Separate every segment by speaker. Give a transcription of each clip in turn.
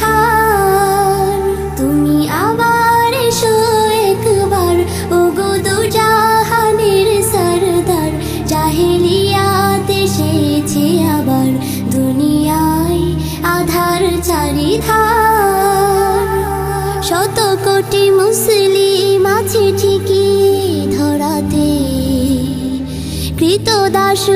Speaker 1: ধার তুমি আবার এসো একবার। ও গো দু জাহানের সরদার, জাহেলিয়াত আবার। দুনিয়ায় আধার চারিধার। শত কোটি মুসলিম আছে ঠিকই ধরাতে। কৃতদাস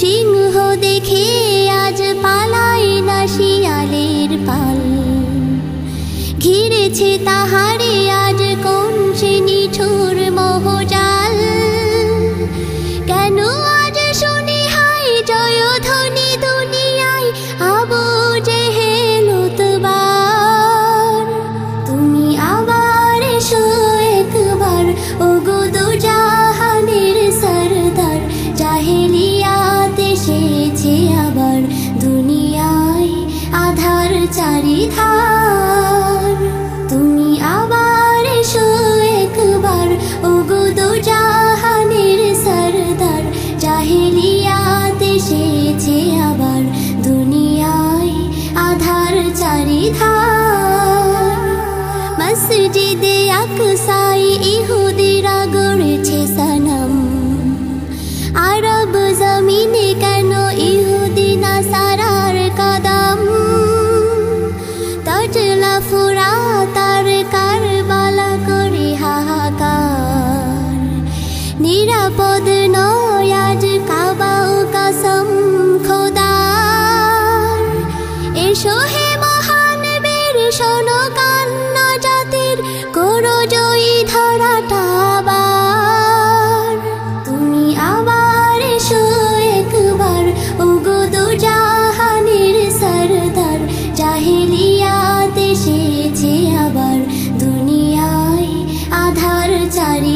Speaker 1: সিংহ দেখে আজ পালায় না শিয়ালের পাল। ঘিরেছে তাহারে আধার চারিধার। তুমি আবার এসো একবার ও গো দু জাহানের সরদার। জাহেলিয়াত এসেছে আবার, দুনিয়ায় আধার চারিধার। মসজিদে আকসাই